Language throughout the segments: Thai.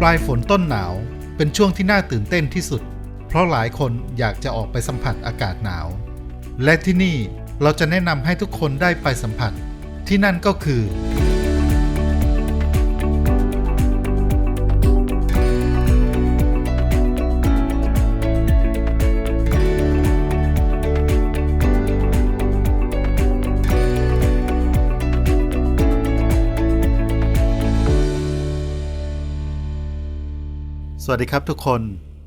ปลายฝนต้นหนาว เป็นช่วงที่น่าตื่นเต้นที่สุด เพราะหลายคนอยากจะออกไปสัมผัสอากาศหนาว และที่นี่เราจะแนะนำให้ทุกคนได้ไปสัมผัส ที่นั่นก็คือ วัสดีครับทุกคน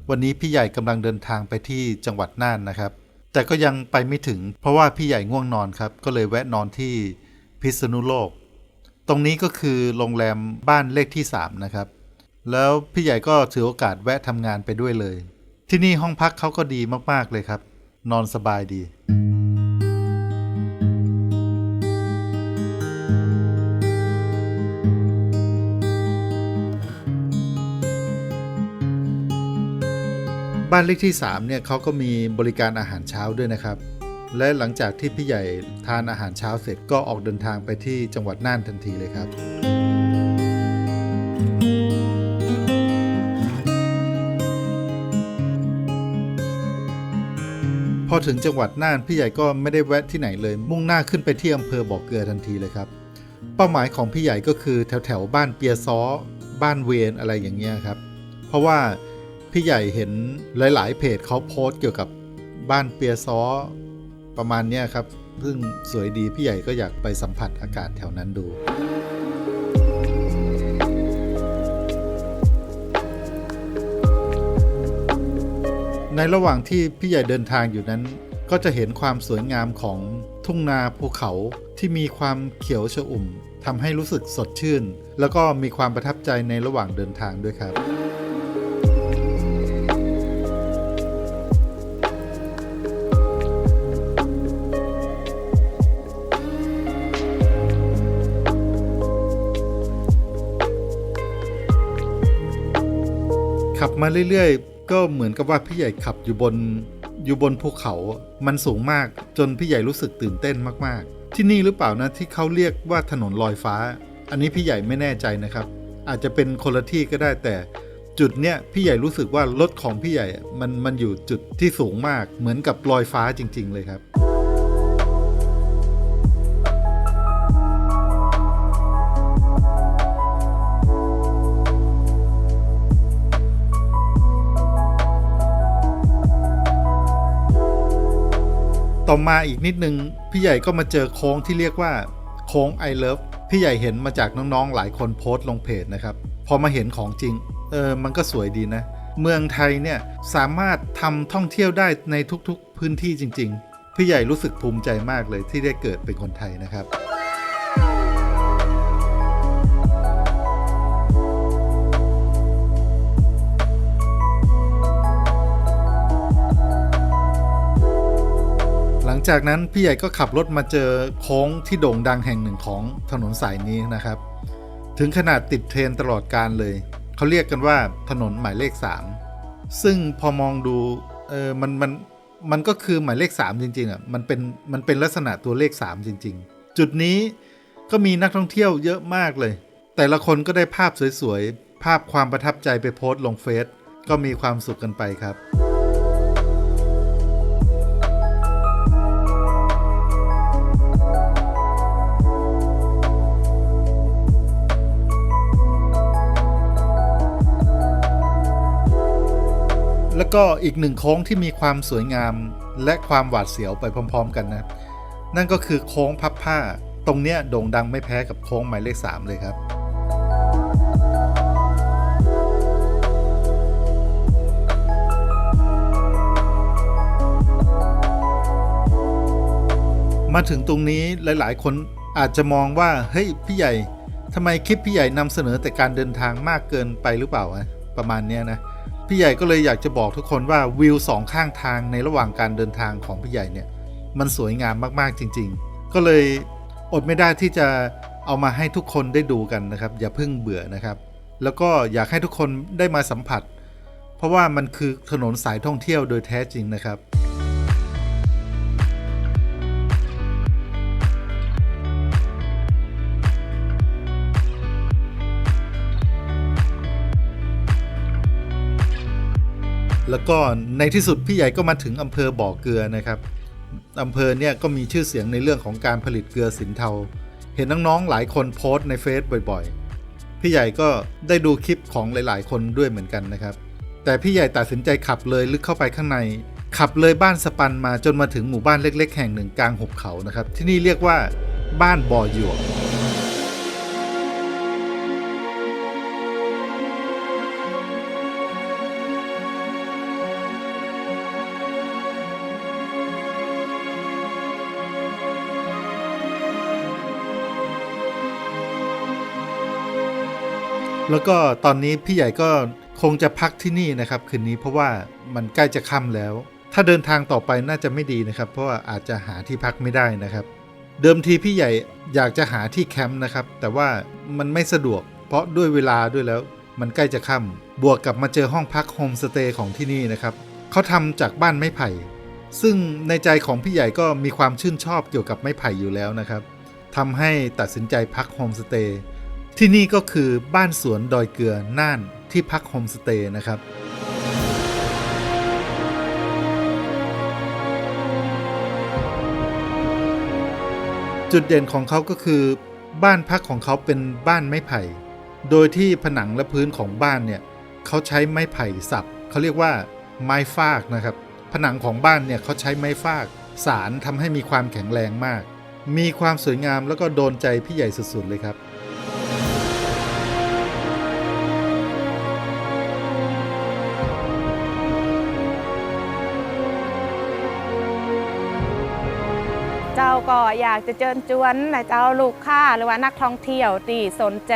วันนี้พี่ใหญ่กำลังเดินทางไปที่จังหวัดน่านนะครับ แต่ก็ยังไปไม่ถึง เพราะว่าพี่ใหญ่ง่วงนอนครับ ก็เลยแวะนอนที่พิษณุโลก ตรงนี้ก็คือโรงแรมบ้านเลขที่ 3 นะครับ แล้วพี่ใหญ่ก็ถือโอกาสแวะทำงานไปด้วยเลย ที่นี่ห้องพักเขาก็ดีมากๆเลยครับ นอนสบายดี บ้านเลขที่3เนี่ยเขาก็มีบริการอาหารเช้าด้วยนะครับ และหลังจากที่พี่ใหญ่ทานอาหารเช้าเสร็จก็ออกเดินทางไปที่จังหวัดน่านทันทีเลยครับ พอถึงจังหวัดน่านพี่ใหญ่ก็ไม่ได้แวะที่ไหนเลย มุ่งหน้าขึ้นไปที่อำเภอบ่อเกลือทันทีเลยครับ เป้าหมายของพี่ใหญ่ก็คือแถวแถวบ้านเปียซ้อ บ้านเวนอะไรอย่างเงี้ยครับ เพราะว่า พี่ใหญ่เห็นหลาย ๆ เพจเขาโพสต์เกี่ยวกับบ้านเปียซอประมาณเนี้ยครับซึ่งสวยดีพี่ใหญ่ก็อยากไปสัมผัสอากาศแถวนั้นดูในระหว่างที่พี่ใหญ่เดินทางอยู่นั้น ก็จะเห็นความสวยงามของทุ่งนาภูเขาที่มีความเขียวชอุ่มทำให้รู้สึกสดชื่น แล้วก็มีความประทับใจในระหว่างเดินทางด้วยครับ มาเรื่อยๆ ก็เหมือนกับว่าพี่ใหญ่ขับอยู่บนอยู่บนภูเขา มันสูงมากจนพี่ใหญ่รู้สึกตื่นเต้นมากๆ ที่นี่หรือเปล่านะที่เขาเรียกว่าถนนลอยฟ้า อันนี้พี่ใหญ่ไม่แน่ใจนะครับ อาจจะเป็นคนละที่ก็ได้แต่จุดเนี้ยพี่ใหญ่รู้สึกว่ารถของพี่ใหญ่มันมันอยู่จุดที่สูงมากเหมือนกับลอยฟ้าจริง ๆ เลยครับ ต่อมาอีกนิดนึง พี่ใหญ่ก็มาเจอโค้งที่เรียกว่าโค้งไอเลิฟพี่ใหญ่เห็นมาจากน้องๆหลายคนโพสต์ลงเพจนะครับ พอมาเห็นของจริง เออมันก็สวยดีนะ เมืองไทยเนี่ยสามารถทำท่องเที่ยวได้ในทุกๆพื้นที่จริง ๆ พี่ใหญ่รู้สึกภูมิใจมากเลยที่ได้เกิดเป็นคนไทยนะครับ จากนั้นพี่ใหญ่ก็ขับรถมาเจอโค้งที่โด่งดังแห่งหนึ่งของถนนสายนี้นะครับ ถึงขนาดติดเทรนตลอดการเลย เขาเรียกกันว่าถนนหมายเลข 3 ซึ่งพอมองดูเออมันมันมันก็คือหมายเลข 3 จริงๆอะมันเป็นมันเป็นลักษณะตัวเลข 3 จริง ๆ จุดนี้ก็มีนักท่องเที่ยวเยอะมากเลย แต่ละคนก็ได้ภาพสวยๆ ภาพความประทับใจไปโพสต์ลงเฟซก็มีความสุขกันไปครับ ก็อีกหนึ่งโค้งที่มีความสวยงามและความหวาดเสียวไปพร้อม ๆ กันนะนั่นก็คือโค้งพับผ้า ตรงเนี้ยโด่งดังไม่แพ้กับโค้งหมายเลข 3 เลยครับมาถึงตรงนี้หลายๆ คนอาจจะมองว่า เฮ้ย พี่ใหญ่ทำไมคลิปพี่ใหญ่นำเสนอแต่การเดินทางมากเกินไปหรือเปล่าอะประมาณเนี้ยนะ พี่ใหญ่ก็เลยอยากจะบอกทุกคนว่าวิวสองข้างทางในระหว่างการเดินทางของพี่ใหญ่เนี่ยมันสวยงามมากๆจริง ๆ ก็เลยอดไม่ได้ที่จะเอามาให้ทุกคนได้ดูกันนะครับ อย่าเพิ่งเบื่อนะครับ แล้วก็อยากให้ทุกคนได้มาสัมผัส เพราะว่ามันคือถนนสายท่องเที่ยวโดยแท้จริงนะครับ แล้วก็ในที่สุดพี่ใหญ่ก็มาถึงอำเภอบ่อเกลือนะครับอำเภอเนี่ยก็มีชื่อเสียงในเรื่องของการผลิตเกลือสินเทา เห็นน้องๆหลายคนโพสต์ในเฟซบ่อยๆ พี่ใหญ่ก็ได้ดูคลิปของหลาย ๆ คนด้วยเหมือนกันนะครับ แต่พี่ใหญ่ตัดสินใจขับเลยลึกเข้าไปข้างใน ขับเลยบ้านสปันมาจนมาถึงหมู่บ้านเล็ก ๆ แห่งหนึ่งกลางหุบเขานะครับ ที่นี่เรียกว่าบ้านบ่อหยวก แล้วก็ตอนนี้พี่ใหญ่ก็คงจะพักที่นี่นะครับ คืนนี้เพราะว่ามันใกล้จะค่ำแล้ว ถ้าเดินทางต่อไปน่าจะไม่ดีนะครับ เพราะว่าอาจจะหาที่พักไม่ได้นะครับ เดิมทีพี่ใหญ่อยากจะหาที่แคมป์นะครับ แต่ว่ามันไม่สะดวก เพราะด้วยเวลาด้วยแล้ว มันใกล้จะค่ำบวกกับมาเจอห้องพักโฮมสเตย์ของที่นี่นะครับเขาทำจากบ้านไม้ไผ่ ซึ่งในใจของพี่ใหญ่ก็มีความชื่นชอบเกี่ยวกับไม้ไผ่อยู่แล้วนะครับทำให้ตัดสินใจพักโฮมสเตย์ ที่นี่ก็คือบ้านสวนดอยเกลือน่านที่พักโฮมสเตย์นะครับ จุดเด่นของเขาก็คือ บ้านพักของเขาเป็นบ้านไม้ไผ่ โดยที่ผนังและพื้นของบ้านเนี่ยเขาใช้ไม้ไผ่สับเขาเรียกว่าไม้ฟากนะครับ ผนังของบ้านเนี่ยเขาใช้ไม้ฟากสารทำให้มีความแข็งแรงมาก มีความสวยงามแล้วก็โดนใจพี่ใหญ่สุดๆเลยครับ ก็อยากจะเชิญชวนนะเจ้าลูกค้าหรือว่านักท่องเที่ยวที่สนใจ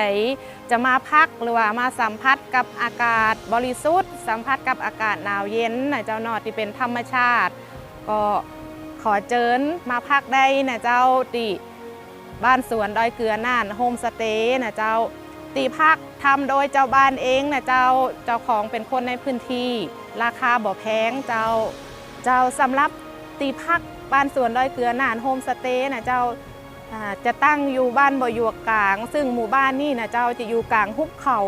จะมาพักหรือว่ามาสัมผัสกับอากาศบริสุทธิ์ สัมผัสกับอากาศหนาวเย็นนะเจ้านอที่เป็นธรรมชาติ ก็ขอเจิญมาพักได้นะเจ้าที่บ้านสวนดอยเกลือน่านโฮมสเตย์นะเจ้าตีพักทำโดยเจ้าบ้านเองนะเจ้าเจ้าของเป็นคนในพื้นที่ ราคาบ่แพงเจ้าเจ้าสำหรับตีพัก บ้านสวนดอยเกลือนานโฮมสเตย์นะเจ้าจะตั้งอยู่บ้านบ่อยวกกลาง ซึ่งหมู่บ้านนี่นะเจ้าจะอยู่กลางหุบเขา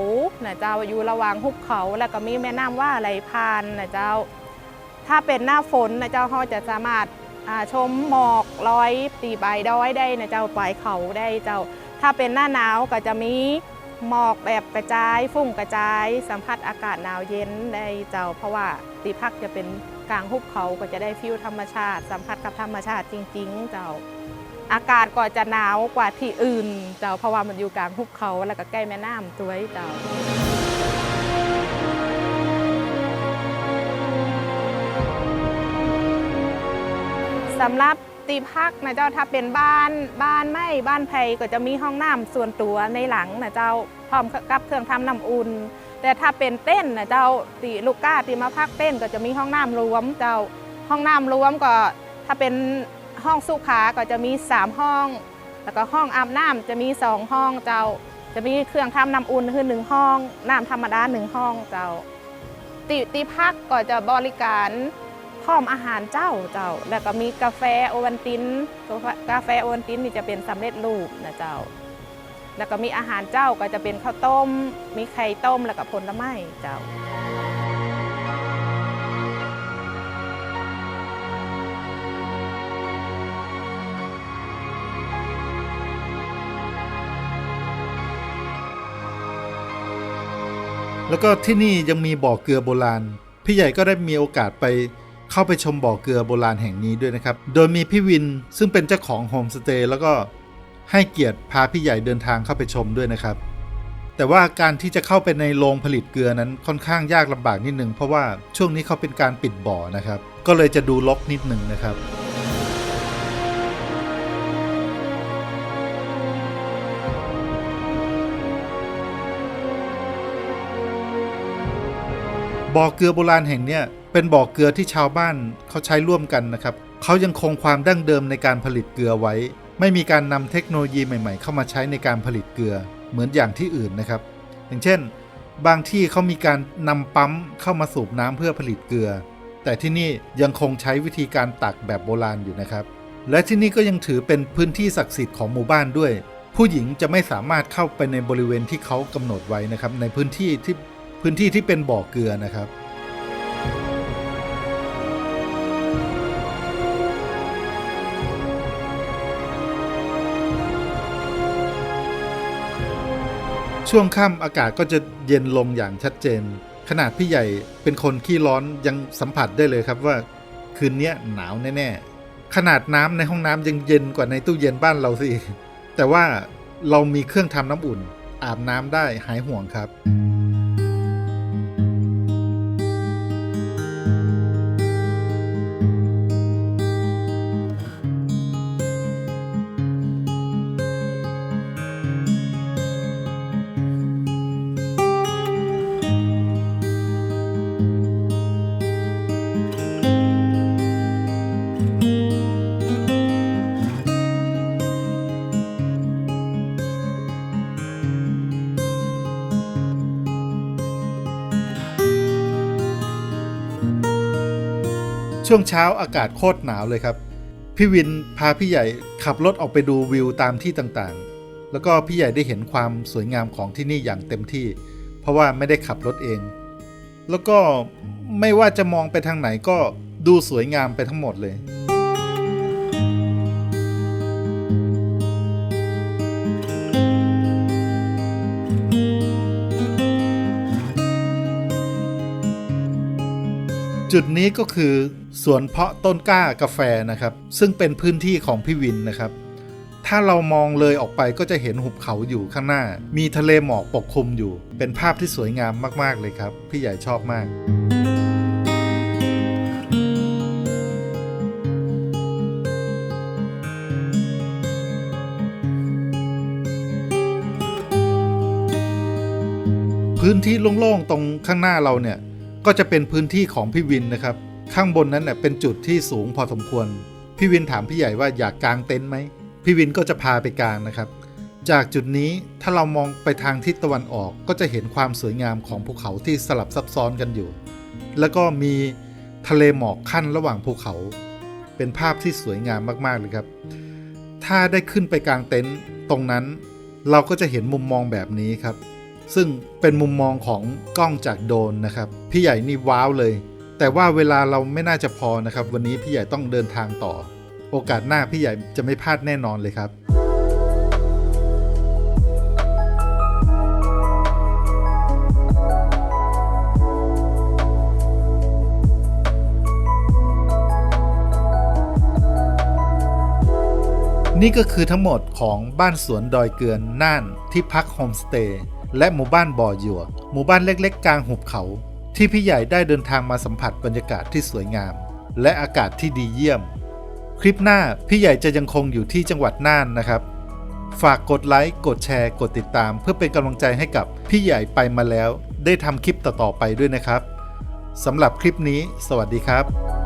นะเจ้าอยู่ระหว่างหุบเขา แล้วก็มีแม่น้ำว่าไหลผ่านนะเจ้า ถ้าเป็นหน้าฝนนะเจ้าเขาจะสามารถชมหมอกลอยตีใบดอยได้นะเจ้าปลายเขาได้เจ้า ถ้าเป็นหน้าหนาวก็จะมีหมอกแบบกระจาย ฟุ้งกระจาย สัมผัสอากาศหนาวเย็นได้เจ้า เพราะว่าตีพักจะเป็น กลางหุบเขาก็จะได้ฟิลธรรมชาติ สัมผัสกับธรรมชาติจริง ๆ เจ้า อากาศก็จะหนาวกว่าที่อื่น เจ้าเพราะว่ามันอยู่กลางหุบเขาแล้วก็ใกล้แม่น้ำตัวเจ้าสำหรับตีพักนะเจ้าถ้าเป็นบ้านบ้านไม่บ้านไผ่ก็จะมีห้องน้ำส่วนตัวในหลังนะเจ้าพร้อมกับเครื่องทำน้ำอุ่น แต่ถ้าเป็นเต้นนะเจ้าตีลูกก้าตีมาพักเต้นก็จะมีห้องน้ำรวมเจ้าห้องน้ำรวมก็ถ้าเป็นห้องสุขาก็จะมี 3 ห้อง แล้วก็ห้องอาบน้ำจะมี 2 ห้องเจ้า จะมีเครื่องทำน้ำอุ่นคือหนึ่งห้องน้ำธรรมดาหนึ่งห้องเจ้าติตีพักก็จะบริการพร้อมอาหารเจ้าเจ้า แล้วก็มีกาแฟโอวัลตินกาแฟโอวัลตินนี่จะเป็นสำเร็จรูปนะเจ้า แล้วก็มีอาหารเจ้าก็จะเป็นข้าวต้ม มีไข่ต้มแล้วก็ผลไม้เจ้าแล้วก็ที่นี่ยังมีบ่อเกลือโบราณ พี่ใหญ่ก็ได้มีโอกาสไปเข้าไปชมบ่อเกลือโบราณแห่งนี้ด้วยนะครับ โดยมีพี่วินซึ่งเป็นเจ้าของโฮมสเตย์แล้วก็ ให้เกียรติพาพี่ใหญ่เดินทางเข้าไปชมด้วยนะครับ แต่ว่าการที่จะเข้าไปในโรงผลิตเกลือนั้นค่อนข้างยากลำบากนิดนึง เพราะว่าช่วงนี้เขาเป็นการปิดบ่อนะครับ ก็เลยจะดูลกนิดนึงนะครับบ่อเกลือโบราณแห่งเนี้ยเป็นบ่อเกลือที่ชาวบ้านเขาใช้ร่วมกันนะครับ เขายังคงความดั้งเดิมในการผลิตเกลือไว้ ไม่มีการนำเทคโนโลยีใหม่ๆ เข้ามาใช้ในการผลิตเกลือเหมือนอย่างที่อื่นนะครับ อย่างเช่น บางที่เขามีการนำปั๊มเข้ามาสูบน้ำเพื่อผลิตเกลือ แต่ที่นี่ยังคงใช้วิธีการตักแบบโบราณอยู่นะครับ และที่นี่ก็ยังถือเป็นพื้นที่ศักดิ์สิทธิ์ของหมู่บ้านด้วย ผู้หญิงจะไม่สามารถเข้าไปในบริเวณที่เขากำหนดไว้นะครับในพื้นที่ที่พื้นที่ที่เป็นบ่อเกลือนะครับ ช่วงค่ำอากาศก็จะเย็นลงอย่างชัดเจน ขนาดพี่ใหญ่เป็นคนขี้ร้อนยังสัมผัสได้เลยครับว่า คืนนี้หนาวแน่ๆ ขนาดน้ำในห้องน้ำยังเย็นกว่าในตู้เย็นบ้านเราสิ แต่ว่าเรามีเครื่องทำน้ำอุ่น อาบน้ำได้หายห่วงครับ ช่วงเช้าอากาศโคตรหนาวเลยครับ พี่วินพาพี่ใหญ่ขับรถออกไปดูวิวตามที่ต่างๆ แล้วก็พี่ใหญ่ได้เห็นความสวยงามของที่นี่อย่างเต็มที่ เพราะว่าไม่ได้ขับรถเอง แล้วก็ไม่ว่าจะมองไปทางไหนก็ดูสวยงามไปทั้งหมดเลย จุดนี้ก็คือสวนเพาะต้นกล้ากาแฟนะครับ ซึ่งเป็นพื้นที่ของพี่วินนะครับ ถ้าเรามองเลยออกไปก็จะเห็นหุบเขาอยู่ข้างหน้า มีทะเลหมอกปกคลุมอยู่ เป็นภาพที่สวยงามมากๆเลยครับ พี่ใหญ่ชอบมากพื้นที่โล่งๆ ตรงข้างหน้าเราเนี่ย ก็จะเป็นพื้นที่ของพี่วินนะครับ ข้างบนนั้นเน่ยเป็นจุดที่สูงพอสมควร พี่วินถามพี่ใหญ่ว่าอยากกางเต็นท์ไหม พี่วินก็จะพาไปกางนะครับ จากจุดนี้ถ้าเรามองไปทางทิศตะวันออกก็จะเห็นความสวยงามของภูเขาที่สลับซับซ้อนกันอยู่ แล้วก็มีทะเลหมอกขั้นระหว่างภูเขา เป็นภาพที่สวยงามมากๆเลยครับ ถ้าได้ขึ้นไปกางเต็นท์ตรงนั้น เราก็จะเห็นมุมมองแบบนี้ครับ ซึ่งเป็นมุมมองของกล้องจากโดรนนะครับ พี่ใหญ่นี่ว้าวเลย แต่ว่าเวลาเราไม่น่าจะพอนะครับ วันนี้พี่ใหญ่ต้องเดินทางต่อ โอกาสหน้าพี่ใหญ่จะไม่พลาดแน่นอนเลยครับนี่ก็คือทั้งหมดของบ้านสวนดอยเกลือนน่านที่พักโฮมสเตย์ และหมู่บ้านบ่อหยวกหมู่บ้านเล็กๆ กลางหุบเขา ที่พี่ใหญ่ได้เดินทางมาสัมผัสบรรยากาศที่สวยงาม และอากาศที่ดีเยี่ยม คลิปหน้าพี่ใหญ่จะยังคงอยู่ที่จังหวัดน่านนะครับ ฝากกดไลค์กดแชร์กดติดตาม เพื่อเป็นกำลังใจให้กับพี่ใหญ่ไปมาแล้ว ได้ทำคลิปต่อๆไปด้วยนะครับสำหรับคลิปนี้ สวัสดีครับ